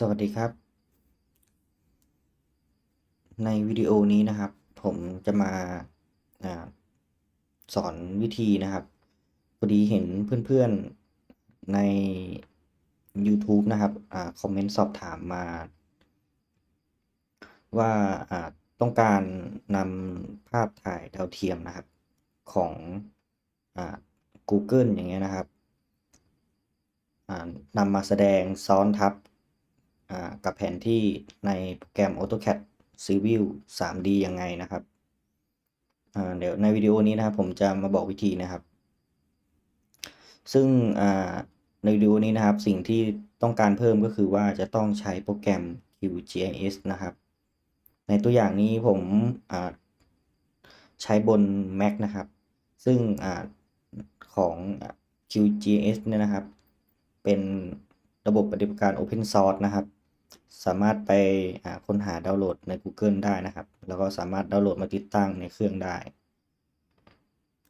สวัสดีครับ ในวิดีโอนี้นะครับ ผมจะมาอาสอนวิธีนะครับพอดีเห็นเพื่อนๆใน YouTube นะครับอคอมเมนต์สอบถามมา ว่าต้องการนำภาพถ่ายดาวเทียมนะครับ ของอ Google อย่างเงี้ยนะครับนำมาแสดงซ้อนทับ กับแผนที่ในโปรแกรม AutoCAD Civil 3D ยังไงนะครับเดี๋ยวในวิดีโอนี้นะครับผมจะมาบอกวิธีนะครับ ซึ่งในวิดีโอนี้นะครับสิ่งที่ต้องการเพิ่มก็คือว่าจะต้องใช้โปรแกรม QGIS นะครับ ในตัวอย่างนี้ผมใช้บน Mac นะครับ ซึ่งอของ QGIS เนี่ยนะครับ เป็นระบบปฏิบัติการ Open Source นะครับ สามารถไปค้นหาดาวน์โหลดใน Google ได้นะครับ แล้วก็สามารถดาวน์โหลดมาติดตั้งในเครื่องได้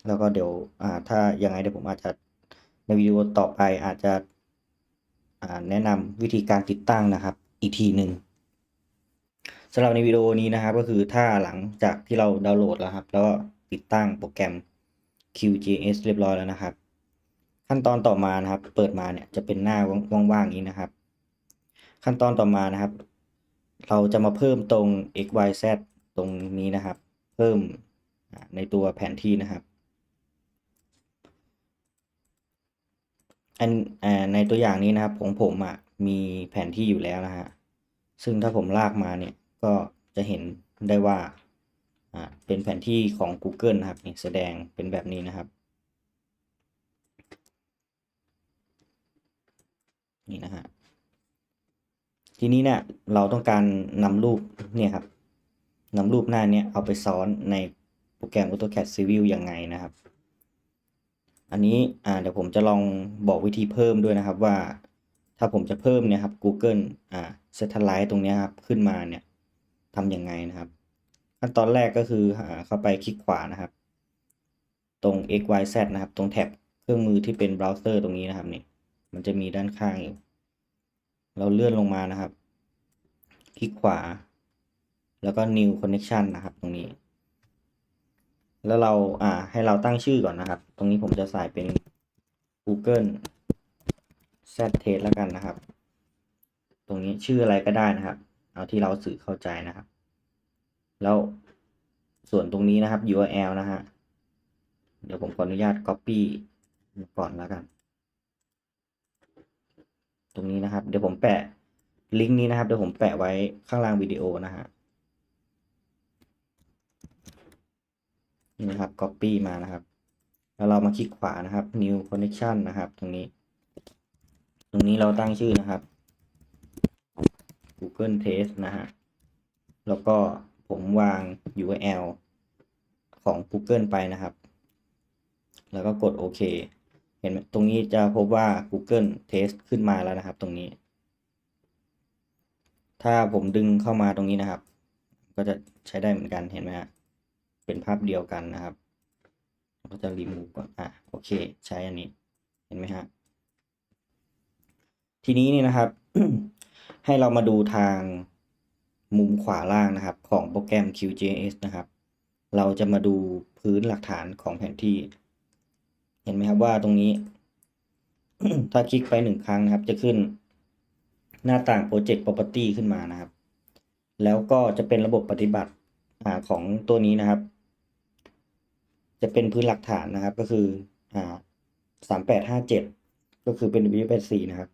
แล้วก็เดี๋ยวถ้ายังไงเดี๋ยวผมอาจจะในวิดีโอต่อไปอาจจะแนะนำวิธีการติดตั้งนะครับ อีกทีหนึ่งสำหรับในวิดีโอนี้นะครับ ก็คือถ้าหลังจากที่เราดาวน์โหลดแล้วครับ แล้วก็ติดตั้งโปรแกรม QGIS เรียบร้อยแล้วนะครับ ขั้นตอนต่อมานะครับ เปิดมาเนี่ยจะเป็นหน้าว่างๆนี้นะครับ ขั้นตอนต่อมานะครับ เราจะมาเพิ่มตรง x y z ตรงนี้นะครับ เพิ่มในตัวแผนที่นะครับอันในตัวอย่างนี้นะครับของผมอะมีแผนที่อยู่แล้วนะฮะซึ่งถ้าผมลากมาเนี่ยก็จะเห็นได้ว่าอ่าเป็นแผนที่ของ Google นะครับนี่แสดงเป็นแบบนี้นะครับ นี่นะฮะ ทีนี้เนี่ยเราต้องการนำรูปเนี่ยครับนำรูปหน้าเนี้ยเอาไปซ้อนในโปรแกรม AutoCAD Civil ยังไงนะครับ อันนี้อ่าเดี๋ยวผมจะลองบอกวิธีเพิ่มด้วยนะครับว่า ถ้าผมจะเพิ่มเนี่ยครับ Google อ่า Satellite ตรงนี้ครับขึ้นมาเนี่ยทำยังไงนะครับ ขั้นตอนแรกก็คือเข้าไปคลิกขวานะครับ ตรง x y z นะครับ ตรงแท็บเครื่องมือที่เป็นเบราว์เซอร์ตรงนี้นะครับนี่มันจะมีด้านข้างอยู่ เราเลื่อนลงมานะครับ คลิกขวา แล้วก็ new connection นะครับ ตรงนี้ แล้วเราอ่าให้เราตั้งชื่อก่อนนะครับ ตรงนี้ผมจะใส่เป็น Google Z Test แล้วกันนะครับ ตรงนี้ชื่ออะไรก็ได้นะครับ เอาที่เราสื่อเข้าใจนะครับ แล้วส่วนตรงนี้นะครับ URL นะฮะ เดี๋ยวผมขออนุญาต Copy ก่อนแล้วกัน ตรงนี้นะครับ เดี๋ยวผมแปะลิงก์นี้นะครับ เดี๋ยวผมแปะไว้ข้างล่างวิดีโอนะฮะนี่นะครับ Copy มานะครับ แล้วเรามาคลิกขวานะครับ New Connection นะครับ ตรงนี้ ตรงนี้เราตั้งชื่อนะครับ Google Test นะฮะ แล้วก็ผมวาง URL ของ Google ไปนะครับ แล้วก็กดโอเค เห็นไหมตรงนี้จะพบว่า Google Test ขึ้นมาแล้วนะครับ ตรงนี้ ถ้าผมดึงเข้ามาตรงนี้นะครับ ก็จะใช้ได้เหมือนกันเห็นไหมฮะเป็นภาพเดียวกันนะครับก็จะรีมูฟก่อนอะโอเค ใช้อันนี้เห็นไหมฮะทีนี้นี่นะครับ ให้เรามาดูทางมุมขวาล่างนะครับ ของโปรแกรม QGIS นะครับ เราจะมาดูพื้นหลักฐานของแผนที่ เห็นไหมครับว่าตรงนี้ ถ้าคลิกไปหนึ่งครั้งนะครับ จะขึ้นหน้าต่าง Project Property ขึ้นมานะครับ แล้วก็จะเป็นระบบปฏิบัติของตัวนี้นะครับ จะเป็นพื้นหลักฐานนะครับ ก็คือสามแปดห้าเจ็ดก็คือเป็น W84 นะครับ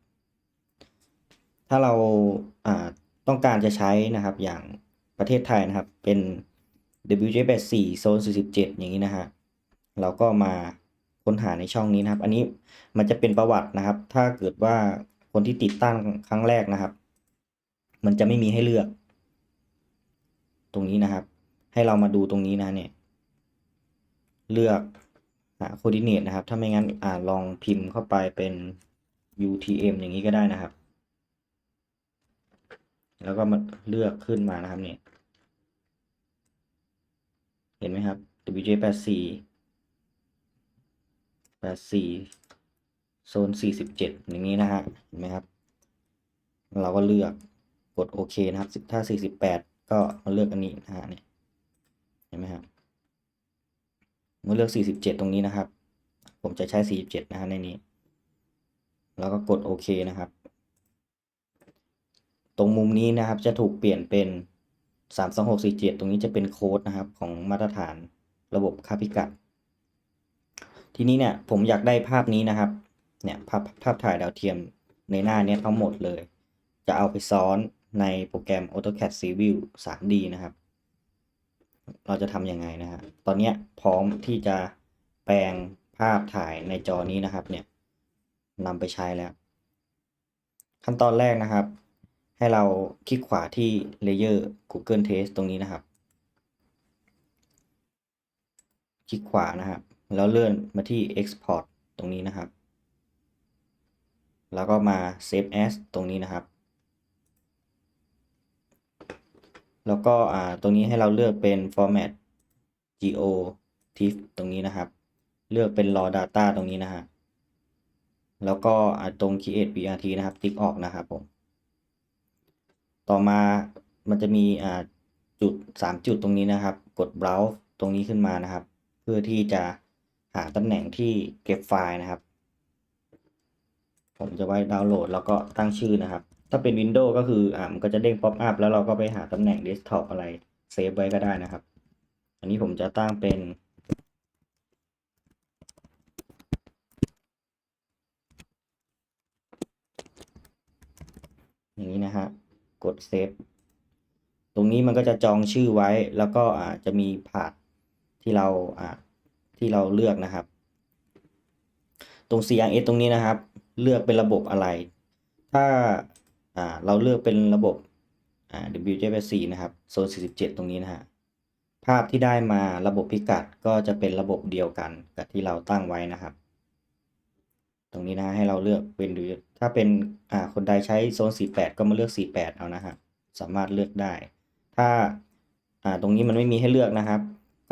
ถ้าเราอ่าต้องการจะใช้นะครับอย่างประเทศไทยนะครับเป็น WJ84 โซน47อย่างนี้นะฮะเราก็มา ค้นหาในช่องนี้นะครับ อันนี้มันจะเป็นประวัตินะครับ ถ้าเกิดว่าคนที่ติดตั้งครั้งแรกนะครับ มันจะไม่มีให้เลือก ตรงนี้นะครับ ให้เรามาดูตรงนี้นะเนี่ย เลือกหาโคดิเนตนะครับ ถ้าไม่งั้นอ่าลองพิมพ์เข้าไปเป็น UTM อย่างนี้ก็ได้นะครับ แล้วก็มาเลือกขึ้นมานะครับเนี่ย เห็นไหมครับ WJ84 84โซน47อย่างนี้นะฮะเห็นไหมครับ เราก็เลือกกดโอเคนะครับ ถ้า48ก็มาเลือกอันนี้นะฮะเนี่ยเห็นไหมครับเมื่อเลือก47ตรงนี้นะครับ ผมจะใช้47นะฮะในนี้ แล้วก็กดโอเคนะครับ ตรงมุมนี้นะครับจะถูกเปลี่ยนเป็น32647ตรงนี้จะเป็นโค้ดนะครับของมาตรฐานระบบค่าพิกัด ทีนี้เนี่ยผมอยากได้ภาพนี้นะครับ เนี่ยภาพภาพถ่ายดาวเทียมในหน้าเนี้ยทั้งหมดเลย จะเอาไปซ้อนในโปรแกรม AutoCAD Civil 3D นะครับ เราจะทำยังไงนะฮะ ตอนนี้พร้อมที่จะแปลงภาพถ่ายในจอนี้นะครับ เนี่ยนำไปใช้แล้ว ขั้นตอนแรกนะครับ ให้เราคลิกขวาที่ Layer Google Test ตรงนี้นะครับ คลิกขวานะครับ แล้วเลื่อนมาที่ Export ตรงนี้นะครับ แล้วก็มา Save As ตรงนี้นะครับ แล้วก็อ่าตรงนี้ให้เราเลือกเป็น Format Geo TIFF ตรงนี้นะครับ เลือกเป็น Raw Data ตรงนี้นะฮะแล้วก็อ่าตรง Create BRT นะครับ ติ๊กออกนะครับผม ต่อมามันจะมีอ่าจุด 3 จุดตรงนี้นะครับ กด Browse ตรงนี้ขึ้นมานะครับ เพื่อที่จะ หาตำแหน่งที่เก็บไฟล์นะครับ ผมจะไว้ดาวน์โหลดแล้วก็ตั้งชื่อนะครับ ถ้าเป็น Windows ก็คืออ่ามันก็จะเด้งป๊อปอัพแล้วเราก็ไปหาตำแหน่ง Desktop อะไรเซฟไว้ก็ได้นะครับ อันนี้ผมจะตั้งเป็นอย่างนี้นะฮะ กดเซฟ ตรงนี้มันก็จะจองชื่อไว้ แล้วก็อาจจะมีพาธที่เราอ่า ที่เราเลือกนะครับ ตรง CRS ตรงนี้นะครับ เลือกเป็นระบบอะไร ถ้าเราเลือกเป็นระบบ WJPC นะครับโซน 47 ตรงนี้นะฮะภาพที่ได้มาระบบพิกัดก็จะเป็นระบบเดียวกันกับที่เราตั้งไว้นะครับ ตรงนี้นะให้เราเลือกเป็นดูถ้าเป็นอ่าคนใดใช้โซน 48 ก็มาเลือก 48 เอานะฮะสามารถเลือกได้ ถ้าอ่าตรงนี้มันไม่มีให้เลือกนะครับ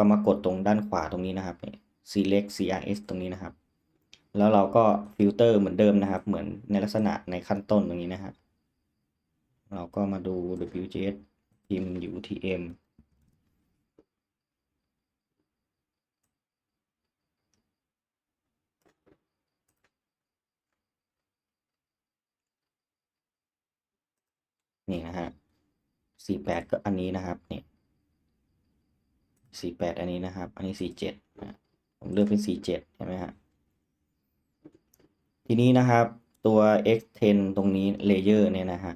ก็มากดตรงด้านขวาตรงนี้นะครับ select CRS ตรงนี้นะครับ แล้วเราก็ฟิลเตอร์เหมือนเดิมนะครับ เหมือนในลักษณะในขั้นต้นตรงนี้นะฮะเราก็มาดู WJS พิมพ์ UTM นี่นะฮะ48 ก็อันนี้นะครับเนี่ย 48อันนี้นะครับ อันนี้47นะผมเลือกเป็น47ใช่ไหมฮะทีนี้นะครับตัว X10 ตรงนี้ Layer เนี่ยนะฮะ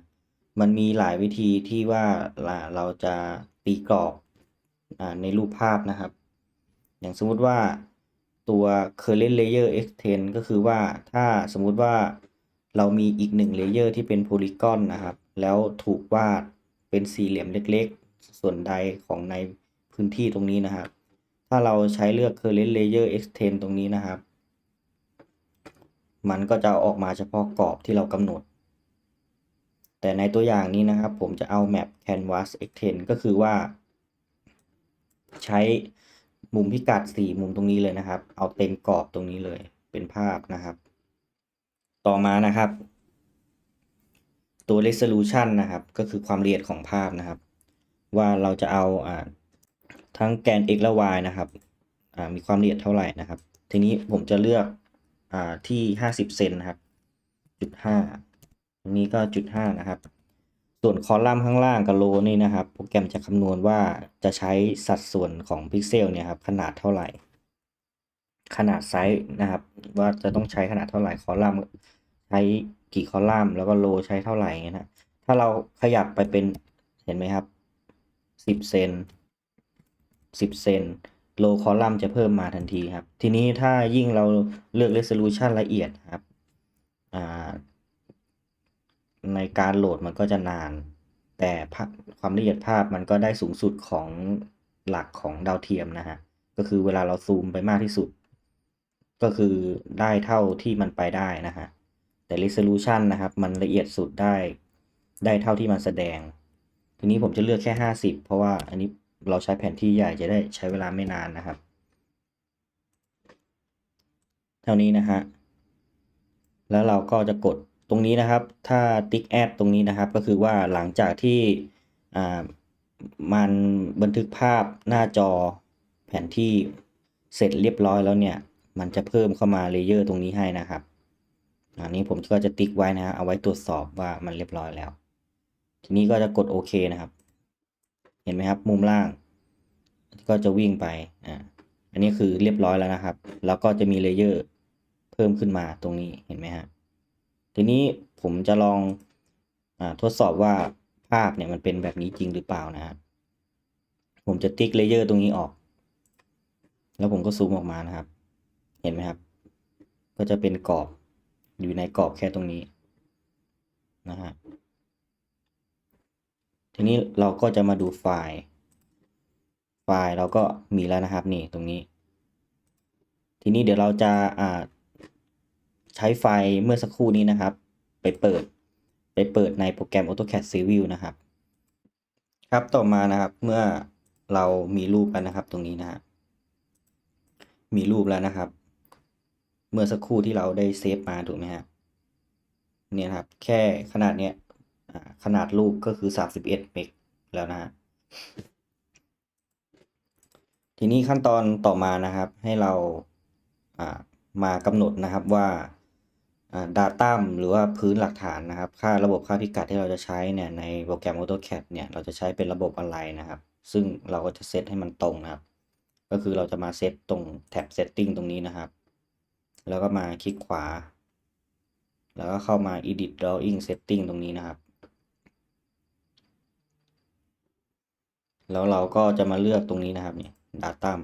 มันมีหลายวิธีที่ว่าเราจะตีกรอบในรูปภาพนะครับ อย่างสมมุติว่าตัว current layer x10 ก็คือว่าถ้าสมมุติว่าเรามีอีกหนึ่งเลเยอร์ที่เป็นโพลีกอนนะครับ แล้วถูกวาดเป็นสี่เหลี่ยมเล็กๆ ส่วนใดของใน พื้นที่ตรงนี้นะครับ ถ้าเราใช้เลือก current layer x10 ตรงนี้นะครับ มันก็จะออกมาเฉพาะกรอบที่เรากำหนด แต่ในตัวอย่างนี้นะครับ ผมจะเอา map canvas x10 ก็คือว่า ใช้มุมพิกัด 4 มุมตรงนี้เลยนะครับ เอาเต็มกรอบตรงนี้เลยเป็นภาพนะครับ ต่อมานะครับ ตัว resolution นะครับ ก็คือความละเอียดของภาพนะครับ ว่าเราจะเอาอ่า ทั้งแกน x และ y นะครับมีความละเอียดเท่าไหร่นะครับ ทีนี้ผมจะเลือกอ่าที่ 50 เซนนะครับจุด5ตรงนี้ก็จุด5นะครับ ส่วนคอลัมน์ข้างล่างกับโลนี่นะครับ โปรแกรมจะคำนวณว่าจะใช้สัดส่วนของพิกเซลเนี่ยครับขนาดเท่าไหร่ ขนาดไซส์นะครับ ว่าจะต้องใช้ขนาดเท่าไหร่คอลัมน์ใช้กี่คอลัมน์แล้วก็โลใช้เท่าไหร่เงี้ยนะถ้าเราขยับไปเป็นเห็นไหมครับสิบเซน สิบเซนโลคอลัมน์จะเพิ่มมาทันทีครับ ทีนี้ถ้ายิ่งเราเลือก resolution ละเอียดครับในการโหลดมันก็จะนาน แต่ความละเอียดภาพมันก็ได้สูงสุดของหลักของดาวเทียมนะฮะ ก็คือเวลาเราซูมไปมากที่สุด ก็คือได้เท่าที่มันไปได้นะฮะ แต่ resolution นะครับ มันละเอียดสุดได้ ได้เท่าที่มันแสดง ทีนี้ผมจะเลือกแค่ 50 เพราะว่าอันนี้ เราใช้แผนที่ใหญ่จะได้ใช้เวลาไม่นานนะครับ เท่านี้นะฮะ แล้วเราก็จะกดตรงนี้นะครับ ถ้าติ๊กแอดตรงนี้นะครับ ก็คือว่าหลังจากที่มันบันทึกภาพหน้าจอแผนที่เสร็จเรียบร้อยแล้วเนี่ย มันจะเพิ่มเข้ามาเลเยอร์ตรงนี้ให้นะครับ อันนี้ผมก็จะติ๊กไว้นะฮะเอาไว้ตรวจสอบว่ามันเรียบร้อยแล้ว ทีนี้ก็จะกดโอเคนะครับ เห็นไหมครับ มุมล่าง ก็จะวิ่งไปอ่าอันนี้คือเรียบร้อยแล้วนะครับ แล้วก็จะมีเลเยอร์เพิ่มขึ้นมาตรงนี้เห็นไหมฮะทีนี้ผมจะลองอาทดสอบว่าภาพเนี่ยมันเป็นแบบนี้จริงหรือเปล่านะครับผมจะติ๊กเลเยอร์ตรงนี้ออก แล้วผมก็ซูมออกมานะครับ เห็นไหมครับ ก็จะเป็นกรอบอยู่ในกรอบแค่ตรงนี้นะฮะ ทีนี้เราก็จะมาดูไฟล์ ไฟล์เราก็มีแล้วนะครับนี่ตรงนี้ ทีนี้เดี๋ยวเราจะอ่าใช้ไฟล์เมื่อสักครู่นี้นะครับ ไปเปิด ไปเปิดในโปรแกรม AutoCAD Civil นะครับ ครับต่อมานะครับเมื่อเรามีรูปแล้วนะครับตรงนี้นะฮะมีรูปแล้วนะครับ เมื่อสักครู่ที่เราได้เซฟมาถูกไหมฮะเนี่ยครับ แค่ขนาดเนี้ย ขนาดรูปก็คือ 31 เมกแล้วนะฮะทีนี้ขั้นตอนต่อมานะครับ ให้เรามากำหนดนะครับว่าอ่า data หรือว่าพื้นหลักฐานนะครับ ค่าระบบค่าพิกัดที่เราจะใช้เนี่ยในโปรแกรม AutoCAD เนี่ยเราจะใช้เป็นระบบอะไรนะครับ ซึ่งเราก็จะเซตให้มันตรงนะครับ ก็คือเราจะมาเซตตรงแท็บ setting ตรงนี้นะครับ แล้วก็มาคลิกขวา แล้วก็เข้ามา edit drawing setting ตรงนี้นะครับ แล้วเราก็จะมาเลือกตรงนี้นะครับเนี่ย datum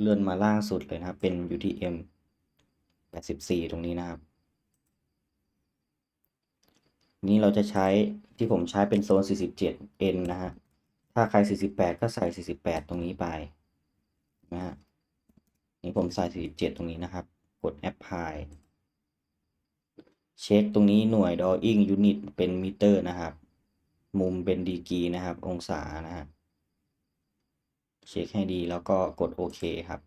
เลื่อนมาล่างสุดเลยนะครับ เป็น UTM 84 ตรงนี้นะครับ นี้เราจะใช้ที่ผมใช้เป็นโซน 47N นะฮะ ถ้าใคร 48 ก็ใส่ 48 ตรงนี้ไปนะฮะ นี่ผมใส่ 47 ตรงนี้นะครับ กด Apply เช็คตรงนี้หน่วย drawing unit เป็นมิเตอร์นะครับ มุมเป็นดีกีนะครับ องศานะฮะเช็คให้ดีแล้วก็กดโอเคครับ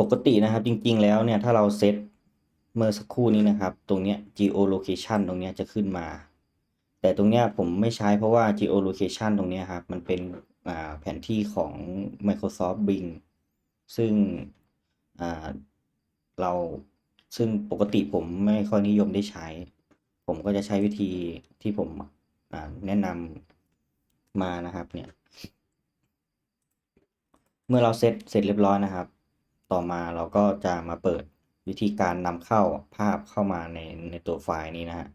ปกตินะครับจริงๆแล้วเนี่ยถ้าเราเซตเมื่อสักครู่นี้นะครับ ตรงเนี้ย geolocation ตรงเนี้ยจะขึ้นมา แต่ตรงเนี้ยผมไม่ใช้เพราะว่า geolocation ตรงเนี้ยครับ มันเป็นแผนที่ของ Microsoft Bing ซึ่งเราซึ่งปกติผมไม่ค่อยนิยมได้ใช้ ผมก็จะใช้วิธีที่ผมแนะนำมานะครับเนี่ย เมื่อเราเซตเสร็จเรียบร้อยนะครับ ต่อมาเราก็จะมาเปิดวิธีการนำเข้าภาพเข้ามาในในตัวไฟล์นี้นะฮะ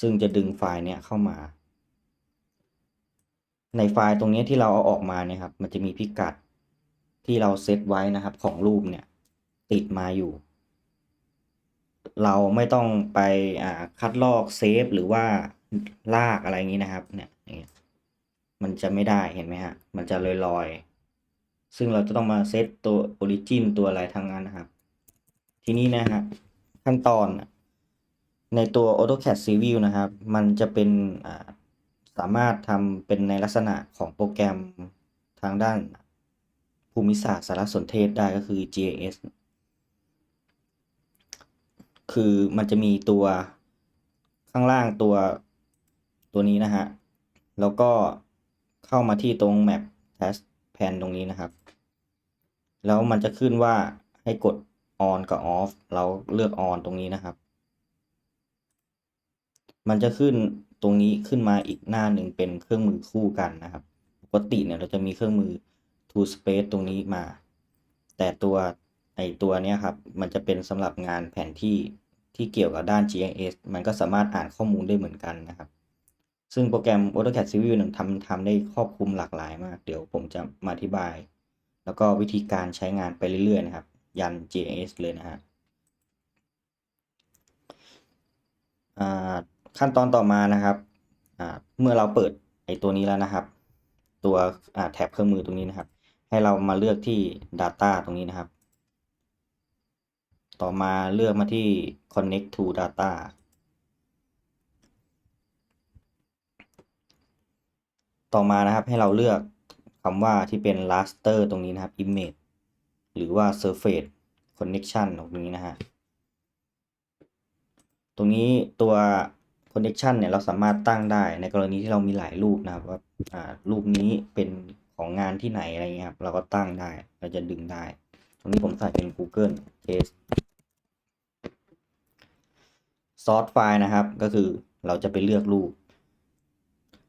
ซึ่งจะดึงไฟล์เนี้ยเข้ามา ในไฟล์ตรงนี้ที่เราเอาออกมาเนี่ยครับ มันจะมีพิกัดที่เราเซตไว้นะครับของรูปเนี่ย ติดมาอยู่ เราไม่ต้องไปอ่าคัดลอกเซฟหรือว่าลากอะไรอย่างนี้นะครับ เนี่ยมันจะไม่ได้เห็นไหมฮะ มันจะลอยๆซึ่งเราจะต้องมาเซตตัว origin ตัวอะไรทั้งนั้นนะครับ ทีนี้นะฮะขั้นตอนในตัว AutoCAD Civil นะครับ มันจะเป็นสามารถทำเป็นในลักษณะของโปรแกรมทางด้านภูมิศาสตร์สารสนเทศได้ก็คือ GIS คือมันจะมีตัวข้างล่างตัวตัวนี้นะฮะ แล้วก็เข้ามาที่ตรง Map Test Pan ตรงนี้นะครับ แล้วมันจะขึ้นว่าให้กด on กับ off เราเลือก on ตรงนี้นะครับ มันจะขึ้นตรงนี้ขึ้นมาอีกหน้าหนึ่งเป็นเครื่องมือคู่กันนะครับ ปกติเนี่ยเราจะมีเครื่องมือ to space ตรงนี้มา แต่ตัวไอตัวเนี้ยครับ มันจะเป็นสำหรับงานแผนที่ ที่เกี่ยวกับด้าน GIS มันก็สามารถอ่านข้อมูลได้เหมือนกันนะครับ ซึ่งโปรแกรม AutoCAD Civil หนึ่งทำทำได้ครอบคลุมหลากหลายมาก เดี๋ยวผมจะมาอธิบาย แล้วก็วิธีการใช้งานไปเรื่อยๆนะครับ ยัน GIS เลยนะฮะขั้นตอนต่อมานะครับ เมื่อเราเปิดไอตัวนี้แล้วนะครับ ตัวแท็บเครื่องมือตรงนี้นะครับ ให้เรามาเลือกที่ Data ตรงนี้นะครับ ต่อมาเลือกมาที่ Connect to Data ต่อมานะครับให้เราเลือกคำว่าที่เป็น raster ตรงนี้นะครับ image หรือว่า surface connection ตรงนี้นะฮะ ตรงนี้ตัว connection เนี่ยเราสามารถตั้งได้ในกรณีที่เรามีหลายรูปนะครับว่ารูปนี้เป็นของงานที่ไหนอะไรเงี้ยครับ เราก็ตั้งได้ เราจะดึงได้ ตรงนี้ผมใส่เป็น Google Test source file นะครับ ก็คือเราจะไปเลือกรูป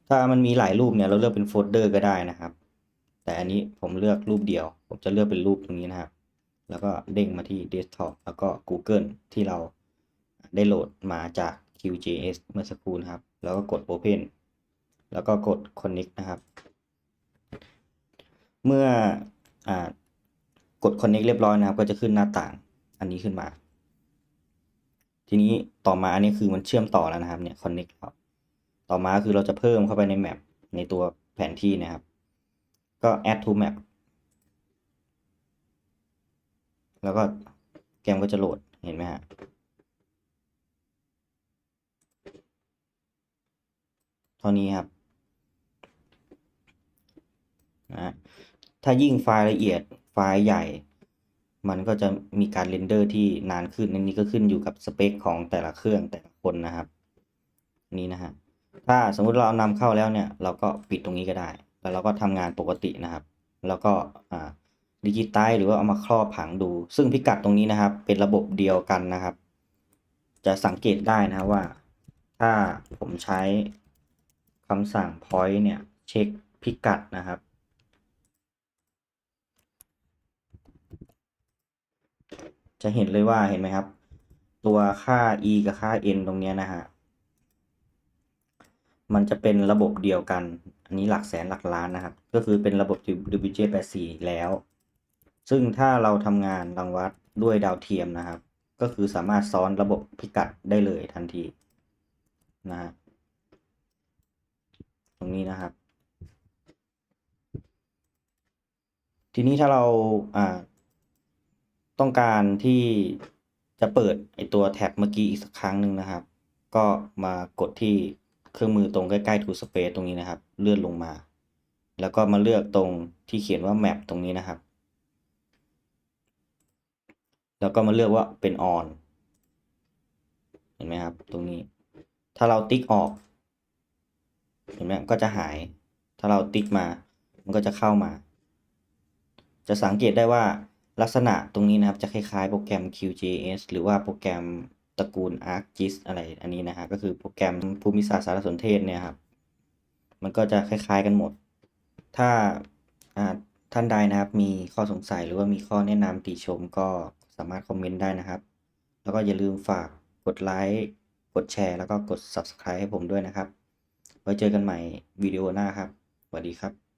ถ้ามันมีหลายรูปเนี่ยเราเลือกเป็นโฟลเดอร์ก็ได้นะครับ แต่อันนี้ผมเลือกรูปเดียว ผมจะเลือกเป็นรูปตรงนี้นะครับ แล้วก็เด้งมาที่ desktop แล้วก็ Google ที่เราได้โหลดมาจาก QGIS เมื่อสักครู่นะครับ แล้วก็กด Open แล้วก็กด Connect นะครับ เมื่ออกด Connect เรียบร้อยนะครับ ก็จะขึ้นหน้าต่างอันนี้ขึ้นมา ทีนี้ต่อมาอันนี้คือมันเชื่อมต่อแล้วนะครับเนี่ย Connect แล้วต่อมาคือเราจะเพิ่มเข้าไปในแมปในตัวแผนที่นะครับ ก็ add to map แล้วก็แกมก็จะโหลดเห็นไหมฮะเท่านี้ครับนะถ้ายิ่งไฟล์ละเอียดไฟล์ใหญ่ มันก็จะมีการเรนเดอร์ที่นานขึ้นอันนี้ก็ขึ้นอยู่กับสเปคของแต่ละเครื่องแต่ละคนนะครับ นี่นะฮะถ้าสมมุติเราเอานำเข้าแล้วเนี่ย เราก็ปิดตรงนี้ก็ได้ แล้วเราก็ทำงานปกตินะครับ แล้วก็ดิจิตายหรือว่าเอามาครอบผังดู ซึ่งพิกัดตรงนี้นะครับ เป็นระบบเดียวกันนะครับ จะสังเกตได้นะครับว่า ถ้าผมใช้คำสั่ง point เนี่ย เช็คพิกัดนะครับ จะเห็นเลยว่าเห็นไหมครับ ตัวค่า e กับค่า n ตรงนี้นะฮะมันจะเป็นระบบเดียวกัน อันนี้หลักแสนหลักล้านนะครับ ก็คือเป็นระบบ WJ84 แล้ว ซึ่งถ้าเราทำงานรังวัดด้วยดาวเทียมนะครับ ก็คือสามารถซ้อนระบบพิกัดได้เลยทันทีนะฮะตรงนี้นะครับ ทีนี้ถ้าเราอ่า ต้องการที่จะเปิดไอตัวแท็บเมื่อกี้อีกสักครั้งหนึ่งนะครับ ก็มากดที่เครื่องมือตรงใกล้ๆ to space ตรงนี้นะครับ เลื่อนลงมา แล้วก็มาเลือกตรงที่เขียนว่า map ตรงนี้นะครับ แล้วก็มาเลือกว่าเป็น on เห็นไหมครับ ตรงนี้ ถ้าเราติ๊กออก เห็นไหมก็จะหาย ถ้าเราติ๊กมา มันก็จะเข้ามา จะสังเกตได้ว่า ลักษณะตรงนี้นะครับจะคล้ายๆโปรแกรม QGIS หรือว่าโปรแกรมตระกูล ArcGIS อะไรอันนี้นะฮะก็คือโปรแกรมภูมิศาสตร์สารสนเทศเนี่ยครับมันก็จะคล้ายๆกันหมด ถ้าท่านใดนะครับมีข้อสงสัยหรือว่ามีข้อแนะนำติชมก็สามารถคอมเมนต์ได้นะครับ แล้วก็อย่าลืมฝากกดไลค์กดแชร์ แล้วก็กด Subscribe ให้ผมด้วยนะครับ ไว้เจอกันใหม่วิดีโอหน้าครับสวัสดีครับ